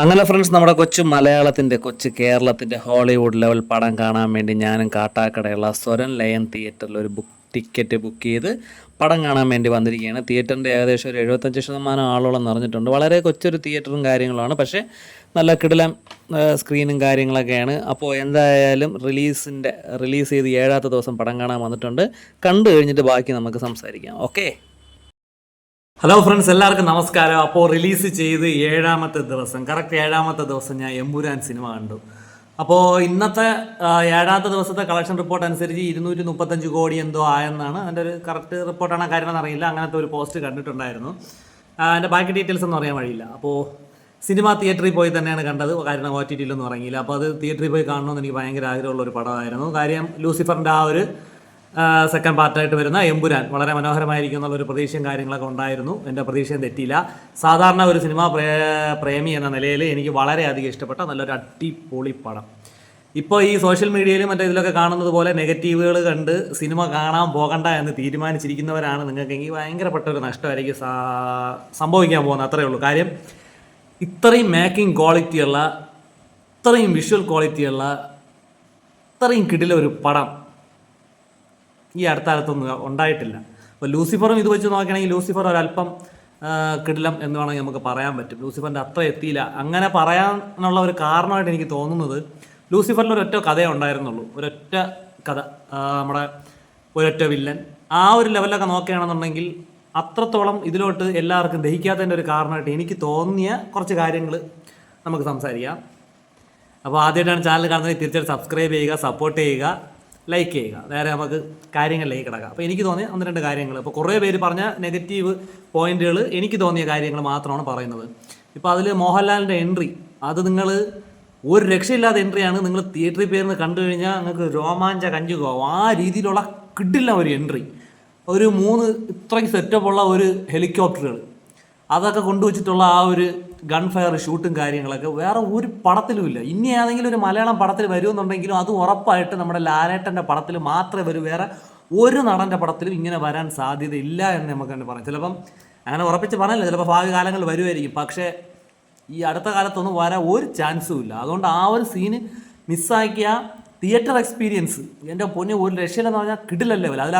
അങ്ങനെ ഫ്രണ്ട്സ് നമ്മുടെ കൊച്ചു മലയാളത്തിന്റെ കൊച്ചു കേരളത്തിന്റെ ഹോളിവുഡ് ലെവൽ പടം കാണാൻ വേണ്ടി ഞാനും കാട്ടാക്കടയുള്ള സ്വരൻ ലയൻ തിയേറ്ററിൽ ഒരു ബുക്ക് ടിക്കറ്റ് ബുക്ക് ചെയ്ത് പടം കാണാൻ വേണ്ടി വന്നിരിക്കുകയാണ്. തിയേറ്ററിന്റെ ഏകദേശം ഒരു എഴുപത്തഞ്ച് ശതമാനം ആളോളം നിറഞ്ഞിട്ടുണ്ട് വളരെ കൊച്ചൊരു തിയേറ്ററും കാര്യങ്ങളുമാണ്. പക്ഷേ നല്ല കിടിലം സ്ക്രീനും കാര്യങ്ങളൊക്കെയാണ്. അപ്പോൾ എന്തായാലും റിലീസിന്റെ റിലീസ് ചെയ്ത് ഏഴാത്ത ദിവസം പടം കാണാൻ വന്നിട്ടുണ്ട്. കണ്ടു കഴിഞ്ഞിട്ട് ബാക്കി നമുക്ക് സംസാരിക്കാം. ഓക്കെ ഹലോ ഫ്രണ്ട്സ് എല്ലാവർക്കും നമസ്കാരം. അപ്പോൾ റിലീസ് ചെയ്ത് ഏഴാമത്തെ ദിവസം കറക്റ്റ് ഏഴാമത്തെ ദിവസം ഞാൻ എമ്പുരാൻ സിനിമ കണ്ടു. അപ്പോൾ ഇന്നത്തെ ഏഴാമത്തെ ദിവസത്തെ കളക്ഷൻ റിപ്പോർട്ട് അനുസരിച്ച് ഇരുന്നൂറ്റി മുപ്പത്തഞ്ച് കോടി എന്തോ ആയെന്നാണ് അതിന്റെ ഒരു കറക്റ്റ് റിപ്പോർട്ടാണ് കാര്യം അറിയില്ല അങ്ങനത്തെ ഒരു പോസ്റ്റ് കണ്ടിട്ടുണ്ടായിരുന്നു. അതിന്റെ ബാക്കി ഡീറ്റെയിൽസ് ഒന്നും അറിയാൻ വഴിയില്ല. അപ്പോൾ സിനിമ തിയേറ്ററിൽ പോയി തന്നെയാണ് കണ്ടത്. കാരണം ഒ ടി ടിയിലൊന്നും ഇറങ്ങിയില്ല. അപ്പോൾ അത് തിയേറ്ററിൽ പോയി കാണണമെന്ന് എനിക്ക് ഭയങ്കര ആഗ്രഹമുള്ള ഒരു പടമായിരുന്നു. കാര്യം ലൂസിഫറിന്റെ ആ ഒരു സെക്കൻഡ് പാർട്ടായിട്ട് വരുന്ന എമ്പുരാൻ. വളരെ മനോഹരമായിരിക്കും എന്നുള്ളൊരു പ്രതീക്ഷയും കാര്യങ്ങളൊക്കെ ഉണ്ടായിരുന്നു. എന്റെ പ്രതീക്ഷയും തെറ്റിയില്ല. സാധാരണ ഒരു സിനിമാ പ്രേ പ്രേമി എന്ന നിലയിൽ എനിക്ക് വളരെയധികം ഇഷ്ടപ്പെട്ട നല്ലൊരു അടിപൊളി പടം. ഇപ്പോൾ ഈ സോഷ്യൽ മീഡിയയിലും മറ്റേ ഇതിലൊക്കെ കാണുന്നത് പോലെ നെഗറ്റീവുകൾ കണ്ട് സിനിമ കാണാൻ പോകണ്ട എന്ന് തീരുമാനിച്ചിരിക്കുന്നവരാണ് നിങ്ങൾക്കെങ്കിൽ ഭയങ്കരപ്പെട്ട ഒരു നഷ്ടമായിരിക്കും സംഭവിക്കാൻ പോകുന്നത്. അത്രയേ ഉള്ളൂ. കാര്യം ഇത്രയും മേക്കിംഗ് ക്വാളിറ്റിയുള്ള ഇത്രയും വിഷ്വൽ ക്വാളിറ്റിയുള്ള ഇത്രയും കിടില ഒരു പടം ഈ അടുത്ത കാലത്തൊന്നും ഉണ്ടായിട്ടില്ല. അപ്പോൾ ലൂസിഫറും ഇത് വെച്ച് നോക്കുകയാണെങ്കിൽ ലൂസിഫർ ഒരല്പം കിടിലം എന്ന് വേണമെങ്കിൽ നമുക്ക് പറയാൻ പറ്റും. ലൂസിഫറിന്റെ അത്ര എത്തിയില്ല. അങ്ങനെ പറയാനുള്ള ഒരു കാരണമായിട്ട് എനിക്ക് തോന്നുന്നത് ലൂസിഫറിൽ ഒരൊറ്റ കഥയേ ഉണ്ടായിരുന്നുള്ളൂ. ഒരൊറ്റ കഥ നമ്മുടെ ഒരൊറ്റ വില്ലൻ. ആ ഒരു ലെവലൊക്കെ നോക്കുകയാണെന്നുണ്ടെങ്കിൽ അത്രത്തോളം ഇതിലോട്ട് എല്ലാവർക്കും ദഹിക്കാത്തതിന്റെ ഒരു കാരണമായിട്ട് എനിക്ക് തോന്നിയ കുറച്ച് കാര്യങ്ങൾ നമുക്ക് സംസാരിക്കാം. അപ്പോൾ ആദ്യമായിട്ടാണ് ചാനൽ കാണുന്നത് തീർച്ചയായിട്ടും സബ്സ്ക്രൈബ് ചെയ്യുക സപ്പോർട്ട് ചെയ്യുക. ലൈക്ക് ചെയ്യുക. നേരെ നമുക്ക് കാര്യങ്ങളിലേക്ക് കിടക്കാം. അപ്പോൾ എനിക്ക് തോന്നിയ ഒന്ന് രണ്ട് കാര്യങ്ങൾ. ഇപ്പോൾ കുറേ പേര് പറഞ്ഞ നെഗറ്റീവ് പോയിന്റുകൾ എനിക്ക് തോന്നിയ കാര്യങ്ങൾ മാത്രമാണ് പറയുന്നത്. ഇപ്പോൾ അതിൽ മോഹൻലാലിന്റെ എൻട്രി അത് നിങ്ങൾ ഒരു രക്ഷയില്ലാത്ത എൻട്രിയാണ് നിങ്ങൾ തിയേറ്ററിൽ പേരുന്ന് കണ്ടു കഴിഞ്ഞാൽ നിങ്ങൾക്ക് രോമാഞ്ച കഞ്ചുകോ ആ രീതിയിലുള്ള കിട്ടില്ല ഒരു എൻട്രി ഒരു മൂന്ന് ഇത്രയും സെറ്റപ്പുള്ള ഒരു ഹെലികോപ്റ്ററുകൾ അതൊക്കെ കൊണ്ടുവച്ചിട്ടുള്ള ആ ഒരു ഗൺ ഫയർ ഷൂട്ടും കാര്യങ്ങളൊക്കെ വേറെ ഒരു പടത്തിലും ഇല്ല. ഇനി ഏതെങ്കിലും ഒരു മലയാളം പടത്തിൽ വരുമെന്നുണ്ടെങ്കിലും അത് ഉറപ്പായിട്ട് നമ്മുടെ ലാലേട്ടന്റെ പടത്തിൽ മാത്രമേ വരൂ. വേറെ ഒരു നടന്റെ പടത്തിലും ഇങ്ങനെ വരാൻ സാധ്യതയില്ല എന്ന് നമുക്ക് തന്നെ പറയാം. ചിലപ്പം അങ്ങനെ ഉറപ്പിച്ച് പറഞ്ഞില്ല ചിലപ്പോൾ ഭാവി കാലങ്ങൾ വരുമായിരിക്കും. പക്ഷേ ഈ അടുത്ത കാലത്തൊന്നും വരാൻ ഒരു ചാൻസും ഇല്ല. അതുകൊണ്ട് ആ ഒരു സീന് മിസ്സാക്കിയ തിയേറ്റർ എക്സ്പീരിയൻസ് എന്റെ പൊന്നെ ഒരു രക്ഷയിലെന്ന് പറഞ്ഞാൽ കിടിലല്ലേ അതിൽ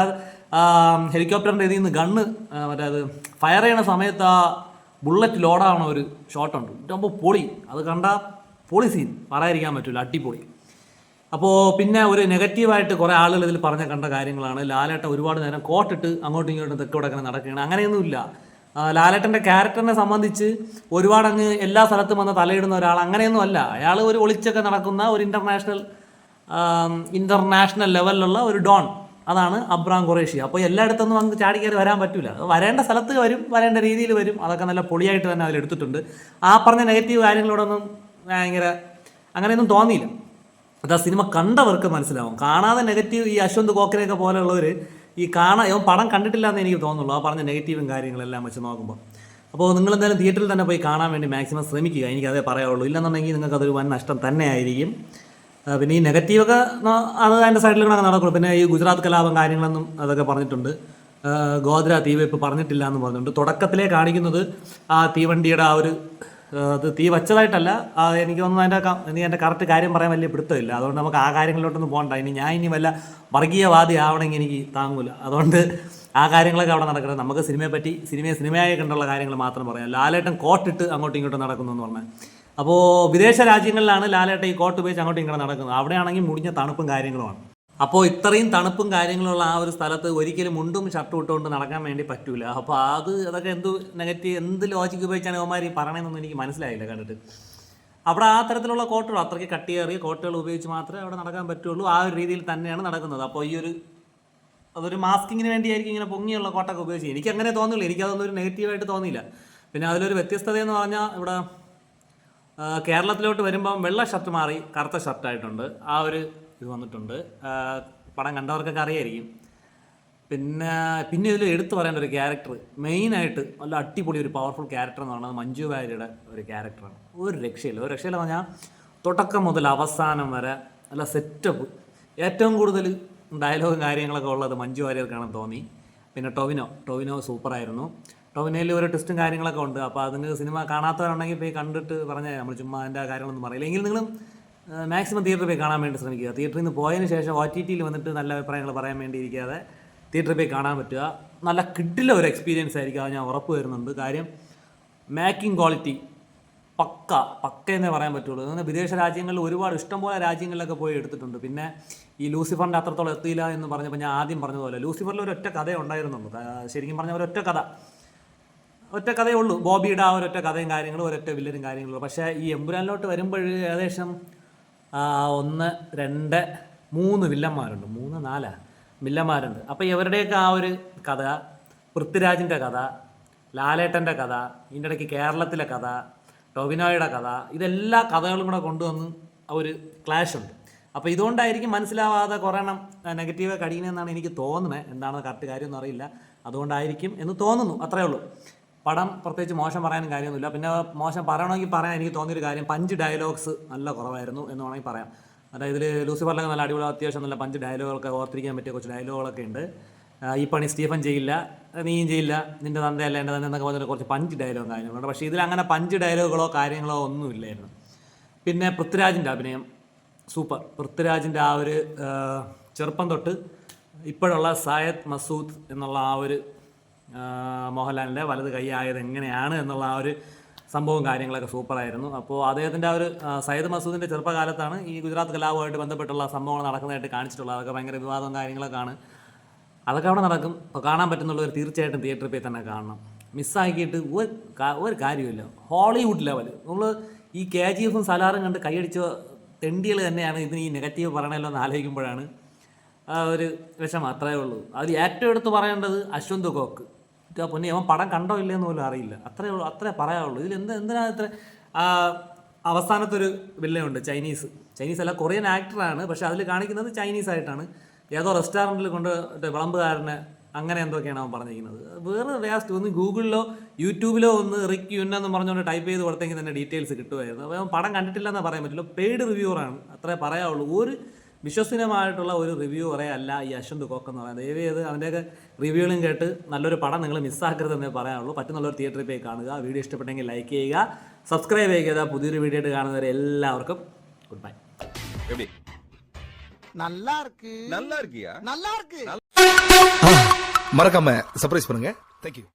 ഹെലികോപ്റ്ററിന്റെ ഇതിൽ നിന്ന് ഗണ്ണ് മറ്റേ അത് ഫയർ ചെയ്യണ സമയത്ത് ആ ബുള്ളറ്റ് ലോഡാവണ ഒരു ഷോട്ടുണ്ട് ഇതാകുമ്പോൾ പൊളി. അത് കണ്ട പൊളി സീൻ പറയാതിരിക്കാൻ പറ്റില്ല അടിപൊളി. അപ്പോൾ പിന്നെ ഒരു നെഗറ്റീവായിട്ട് കുറേ ആളുകൾ ഇതിൽ പറഞ്ഞ കണ്ട കാര്യങ്ങളാണ്. ലാലേട്ട ഒരുപാട് നേരം കോട്ടിട്ട് അങ്ങോട്ടും ഇങ്ങോട്ടും തെക്കോടെ അങ്ങനെ നടക്കുകയാണ്. അങ്ങനെയൊന്നുമില്ല. ലാലേട്ടന്റെ ക്യാരക്ടറിനെ സംബന്ധിച്ച് ഒരുപാട് അങ്ങ് എല്ലാ സ്ഥലത്തും വന്ന് തലയിടുന്ന ഒരാൾ അങ്ങനെയൊന്നും അല്ല. അയാൾ ഒരു ഒളിച്ചൊക്കെ നടക്കുന്ന ഒരു ഇന്റർനാഷണൽ ഇന്റർനാഷണൽ ലെവലിലുള്ള ഒരു ഡോൺ അതാണ് അബ്രാം കുറേഷി അപ്പോൾ എല്ലായിടത്തൊന്നും അങ്ങ് ചാടി കയറി വരാൻ പറ്റില്ല വരേണ്ട സ്ഥലത്ത് വരും വരേണ്ട രീതിയിൽ വരും. അതൊക്കെ നല്ല പൊളിയായിട്ട് തന്നെ അതിലെടുത്തിട്ടുണ്ട് ആ പറഞ്ഞ നെഗറ്റീവ് കാര്യങ്ങളോടൊന്നും ഭയങ്കര അങ്ങനെയൊന്നും തോന്നിയില്ല. അത് ആ സിനിമ കണ്ടവർക്ക് മനസ്സിലാവും. കാണാതെ നെഗറ്റീവ് ഈ അശ്വന്ത് കോക്കനെയൊക്കെ പോലെയുള്ളവർ ഈ കാണാൻ ഇവൻ പടം കണ്ടിട്ടില്ല എന്ന് എനിക്ക് തോന്നുള്ളൂ ആ പറഞ്ഞ നെഗറ്റീവും കാര്യങ്ങളെല്ലാം വെച്ച് നോക്കുമ്പോൾ അപ്പോൾ നിങ്ങൾ എന്തായാലും തിയേറ്ററിൽ തന്നെ പോയി കാണാൻ വേണ്ടി മാക്സിമം ശ്രമിക്കുക. എനിക്കതേ പറയാവുള്ളൂ. ഇല്ലെന്നുണ്ടെങ്കിൽ നിങ്ങൾക്ക് അതൊരു വൻ നഷ്ടം തന്നെ ആയിരിക്കും. പിന്നെ ഈ നെഗറ്റീവൊക്കെ അത് അതിന്റെ സൈഡിൽ കൂടെ നടക്കുള്ളൂ. പിന്നെ ഈ ഗുജറാത്ത് കലാപം കാര്യങ്ങളൊന്നും അതൊക്കെ പറഞ്ഞിട്ടുണ്ട്. ഗോദ്ര തീവെപ്പ് പറഞ്ഞിട്ടില്ല എന്ന് പറഞ്ഞിട്ടുണ്ട്. തുടക്കത്തിലേ കാണിക്കുന്നത് ആ തീവണ്ടിയുടെ ആ ഒരു അത് തീ വച്ചതായിട്ടല്ല. എനിക്ക് തോന്നുന്നു അതിന്റെ എനിക്ക് എന്റെ കറക്റ്റ് കാര്യം പറയാൻ വലിയ പിടുത്തമില്ല. അതുകൊണ്ട് നമുക്ക് ആ കാര്യങ്ങളിലോട്ടൊന്നും പോകണ്ട. ഇനി ഞാൻ ഇനി വല്ല വർഗീയവാദി ആവണമെങ്കിൽ എനിക്ക് താങ്ങൂല. അതുകൊണ്ട് ആ കാര്യങ്ങളൊക്കെ അവിടെ നടക്കുന്നത്. നമുക്ക് സിനിമയെ പറ്റി സിനിമയെ സിനിമയായി കണ്ടുള്ള കാര്യങ്ങൾ മാത്രം പറയാം. ലാലേട്ടൻ കോട്ടിട്ട് അങ്ങോട്ടും ഇങ്ങോട്ടും നടക്കുന്നു എന്ന് പറഞ്ഞാൽ. അപ്പോൾ വിദേശ രാജ്യങ്ങളിലാണ് ലാലേട്ട ഈ കോട്ട് ഉപയോഗിച്ച് അങ്ങോട്ടും ഇങ്ങോട്ട് നടക്കുന്നത്. അവിടെയാണെങ്കിൽ മുടിഞ്ഞ തണുപ്പും കാര്യങ്ങളുമാണ്. അപ്പോൾ ഇത്രയും തണുപ്പും കാര്യങ്ങളുള്ള ആ ഒരു സ്ഥലത്ത് ഒരിക്കലും മുണ്ടും ഷർട്ടും ഇട്ടുകൊണ്ട് നടക്കാൻ വേണ്ടി പറ്റൂല. അപ്പോൾ അത് അതൊക്കെ എന്ത് നെഗറ്റീവ് എന്ത് ലോജിക്ക് ഉപയോഗിച്ചാണ് ഇവന്മാർ ഈ പറയണമെന്നൊന്നും എനിക്ക് മനസ്സിലായില്ല കണ്ടിട്ട്. അവിടെ ആ തരത്തിലുള്ള കോട്ടുകൾ അത്രയ്ക്ക് കട്ടിയേറിയ കോട്ടുകൾ ഉപയോഗിച്ച് മാത്രമേ അവിടെ നടക്കാൻ പറ്റുള്ളൂ. ആ ഒരു രീതിയിൽ തന്നെയാണ് നടക്കുന്നത്. അപ്പോൾ ഈ ഒരു അതൊരു മാസ്കിങ്ങിന് വേണ്ടിയായിരിക്കും ഇങ്ങനെ പൊങ്ങിയുള്ള കോട്ടൊക്കെ ഉപയോഗിച്ച്. എനിക്ക് അങ്ങനെ തോന്നില്ല എനിക്കതൊന്നും ഒരു നെഗറ്റീവായിട്ട് തോന്നിയില്ല. പിന്നെ അതിലൊരു വ്യത്യസ്തത എന്ന് പറഞ്ഞാൽ ഇവിടെ കേരളത്തിലോട്ട് വരുമ്പം വെള്ള ഷർട്ട് മാറി കറുത്ത ഷർട്ടായിട്ടുണ്ട് ആ ഒരു ഇത് വന്നിട്ടുണ്ട്. പടം കണ്ടവർക്കൊക്കെ അറിയായിരിക്കും. പിന്നെ പിന്നെ ഇതിൽ എടുത്തു പറയേണ്ട ഒരു ക്യാരക്ടർ മെയിനായിട്ട് നല്ല അടിപൊളി ഒരു പവർഫുൾ ക്യാരക്ടർ എന്ന് പറയുന്നത് മഞ്ജു വാര്യയുടെ ഒരു ക്യാരക്ടറാണ് ഒരു രക്ഷയില്ല. ഒരു രക്ഷയില്ല പറഞ്ഞാൽ തുടക്കം മുതൽ അവസാനം വരെ നല്ല സെറ്റപ്പ് ഏറ്റവും കൂടുതൽ ഡയലോഗും കാര്യങ്ങളൊക്കെ ഉള്ളത് മഞ്ജു വാര്യർക്കാണെന്ന് തോന്നി. പിന്നെ ടൊവിനോ ടൊവിനോ സൂപ്പറായിരുന്നു ടോവിനയിൽ ഒരു ടെസ്റ്റും കാര്യങ്ങളൊക്കെ ഉണ്ട്. അപ്പോൾ അതിന് സിനിമ കാണാത്തവരുണ്ടെങ്കിൽ പോയി കണ്ടിട്ട് പറഞ്ഞാൽ നമ്മൾ ചുമ്മാ അതിന്റെ കാര്യങ്ങളൊന്നും പറയില്ല. എങ്കിലും നിങ്ങളും മാക്സിമം തിയേറ്ററിൽ പോയി കാണാൻ വേണ്ടി ശ്രമിക്കുക. തിയേറ്ററിൽ നിന്ന് പോയതിന് ശേഷം ഒ ടി ടിയിൽ വന്നിട്ട് നല്ല അഭിപ്രായങ്ങൾ പറയാൻ വേണ്ടി ഇരിക്കാതെ തിയേറ്ററിൽ പോയി കാണാൻ പറ്റുക. നല്ല കിഡിലെ ഒരു എക്സ്പീരിയൻസ് ആയിരിക്കും. അത് ഞാൻ ഉറപ്പ് വരുന്നുണ്ട്. കാര്യം മേക്കിംഗ് ക്വാളിറ്റി പക്ക. പക്ക എന്നേ പറയാൻ പറ്റുള്ളൂ. അങ്ങനെ വിദേശ രാജ്യങ്ങളിൽ ഒരുപാട് ഇഷ്ടംപോലെ രാജ്യങ്ങളിലൊക്കെ പോയി എടുത്തിട്ടുണ്ട്. പിന്നെ ഈ ലൂസിഫറിന്റെ അത്രത്തോളം എത്തിയില്ല എന്ന് പറഞ്ഞപ്പോൾ ഞാൻ ആദ്യം പറഞ്ഞതുപോലെ ലൂസിഫറിൽ ഒരൊറ്റ കഥ ഉണ്ടായിരുന്നുള്ളൂ ശരിക്കും പറഞ്ഞ ഒരൊറ്റ കഥ. ഒറ്റ കഥയേ ഉള്ളൂ. ബോബിയുടെ ആ ഒരൊറ്റ കഥയും കാര്യങ്ങളും ഒരൊറ്റ വില്ലനും കാര്യങ്ങളും. പക്ഷേ ഈ എമ്പുരാനിലോട്ട് വരുമ്പോൾ ഏകദേശം ഒന്ന് രണ്ട് മൂന്ന് വില്ലന്മാരുണ്ട് മൂന്ന് നാലാ വില്ലന്മാരുണ്ട് അപ്പോൾ ഇവരുടെയൊക്കെ ആ ഒരു കഥ പൃഥ്വിരാജിന്റെ കഥ ലാലേട്ടന്റെ കഥ ഇതിന്റെ ഇടയ്ക്ക് കേരളത്തിലെ കഥ ടൊവിനോയുടെ കഥ ഇതെല്ലാ കഥകളും കൂടെ കൊണ്ടുവന്ന് ഒരു ക്ലാഷ് ഉണ്ട്. അപ്പോൾ ഇതുകൊണ്ടായിരിക്കും മനസ്സിലാവാതെ കുറേ നെഗറ്റീവ് കഴിയുന്നതെന്നാണ് എനിക്ക് തോന്നുന്നത്. എന്താണെന്ന് കറക്റ്റ് കാര്യമൊന്നും അറിയില്ല. അതുകൊണ്ടായിരിക്കും എന്ന് തോന്നുന്നു. അത്രേ ഉള്ളൂ. പടം പ്രത്യേകിച്ച് മോശം പറയാനും കാര്യമൊന്നുമില്ല. പിന്നെ മോശം പറയണമെങ്കിൽ പറയാൻ എനിക്ക് തോന്നിയൊരു കാര്യം പഞ്ച് ഡയലോഗ്സ് നല്ല കുറവായിരുന്നു എന്ന് വേണമെങ്കിൽ പറയാം. അതായത് ഇതിൽ ലൂസിഫറിലൊക്കെ നല്ല അടിപൊളി അത്യാവശ്യം നല്ല പഞ്ച് ഡയലോഗൊക്കെ ഓർത്തിരിക്കാൻ പറ്റിയ കുറച്ച് ഡയലോഗുകളൊക്കെ ഉണ്ട്. ഈ പണി സ്റ്റീഫൻ ചെയ്യില്ല നീയും ചെയ്യില്ല നിന്റെ തന്തയല്ല എന്റെ തന്നെ എന്നൊക്കെ പറഞ്ഞിട്ട് കുറച്ച് പഞ്ച് ഡയലോഗ് കാര്യങ്ങളുണ്ട് പക്ഷേ ഇതിൽ അങ്ങനെ പഞ്ച് ഡയലോഗുകളോ കാര്യങ്ങളോ ഒന്നുമില്ലായിരുന്നു പിന്നെ പൃഥ്വിരാജിന്റെ അഭിനയം സൂപ്പർ. പൃഥ്വിരാജിന്റെ ആ ഒരു ചെറുപ്പം തൊട്ട് ഇപ്പോഴുള്ള സായദ് മസൂദ് എന്നുള്ള ആ ഒരു മോഹൻലാലിന്റെ വലത് കൈ ആയത് എങ്ങനെയാണ് എന്നുള്ള ആ ഒരു സംഭവം കാര്യങ്ങളൊക്കെ സൂപ്പറായിരുന്നു അപ്പോൾ അദ്ദേഹത്തിന്റെ ആ ഒരു സയ്യിദ് മസൂദിന്റെ ചെറുപ്പകാലത്താണ് ഈ ഗുജറാത്ത് കലാപമായിട്ട് ബന്ധപ്പെട്ടുള്ള സംഭവങ്ങൾ നടക്കുന്നതായിട്ട് കാണിച്ചിട്ടുള്ളത്. അതൊക്കെ ഭയങ്കര വിവാദവും കാര്യങ്ങളൊക്കെയാണ്. അതൊക്കെ അവിടെ നടക്കും. അപ്പോൾ കാണാൻ പറ്റുന്നുള്ളവർ തീർച്ചയായിട്ടും തിയേറ്ററിൽ പോയി തന്നെ കാണണം. മിസ്സാക്കിയിട്ട് ഒരു ഒരു കാര്യമില്ല ഹോളിവുഡ് ലെവൽ നമ്മൾ ഈ കെ ജി എഫും സലാറും കണ്ട് കൈയടിച്ച തെണ്ടികൾ തന്നെയാണ് ഇതിന് ഈ നെഗറ്റീവ് പറയണമല്ലോ എന്ന് ആലോചിക്കുമ്പോഴാണ് ആ ഒരു വിഷമം. അത്രയേ ഉള്ളൂ. അതിൽ ഏറ്റവും എടുത്ത് പറയേണ്ടത് അശ്വന്ത് കോക്ക്. ആ പൊന്നി അവൻ പടം കണ്ടോ ഇല്ലയെന്ന് പോലും അറിയില്ല. അത്രേ ഉള്ളൂ അത്രേ പറയാവുള്ളൂ ഇതിൽ എന്ത് എന്തിനാ ഇത്ര അവസാനത്തൊരു വില്ലയുണ്ട് ചൈനീസ്. ചൈനീസ് അല്ല കൊറിയൻ ആക്ടറാണ് പക്ഷെ അതിൽ കാണിക്കുന്നത് ചൈനീസ് ആയിട്ടാണ് ഏതോ റെസ്റ്റോറന്റിൽ കൊണ്ട് വിളമ്പുകാരനെ അങ്ങനെ എന്തൊക്കെയാണ് അവൻ പറഞ്ഞിരിക്കുന്നത്. വേറെ വേസ്റ്റ് ഒന്ന് ഗൂഗിളിലോ യൂട്യൂബിലോ ഒന്ന് റിക്ക് യുന്നെന്ന് പറഞ്ഞുകൊണ്ട് ടൈപ്പ് ചെയ്ത് കൊടുത്തെങ്കിൽ തന്നെ ഡീറ്റെയിൽസ് കിട്ടുമായിരുന്നു. അപ്പോൾ അവൻ പടം കണ്ടിട്ടില്ലെന്ന് പറയാൻ പറ്റില്ല പെയ്ഡ് റിവ്യൂറാണ് അത്രേ പറയാവുള്ളൂ ഒരു വിശ്വസനീയമായിട്ടുള്ള ഒരു റിവ്യൂവറെ അല്ല ഈ അശ്വന്ത് കോക്ക് എന്ന് പറയുന്നത് ദയവ് ചെയ്ത് അവൻ്റെയൊക്കെ റിവ്യൂകളും കേട്ട് നല്ലൊരു പടം നിങ്ങൾ മിസ്സാക്കരുതെന്നേ പറയാനുള്ളൂ പറ്റുന്നുള്ളൊരു തിയേറ്ററിൽ പോയി കാണുക വീഡിയോ ഇഷ്ടപ്പെട്ടെങ്കിൽ ലൈക്ക് ചെയ്യുക സബ്സ്ക്രൈബ് ചെയ്യുക പുതിയൊരു വീഡിയോ ആയിട്ട് കാണുന്നവരെ എല്ലാവർക്കും ഗുഡ് ബൈ எப்படி நல்லா இருக்கு நல்லா இருக்கியா நல்லா இருக்கு மறக்காம சர்ப்ரைஸ் பண்ணுங்க தேங்க்யூ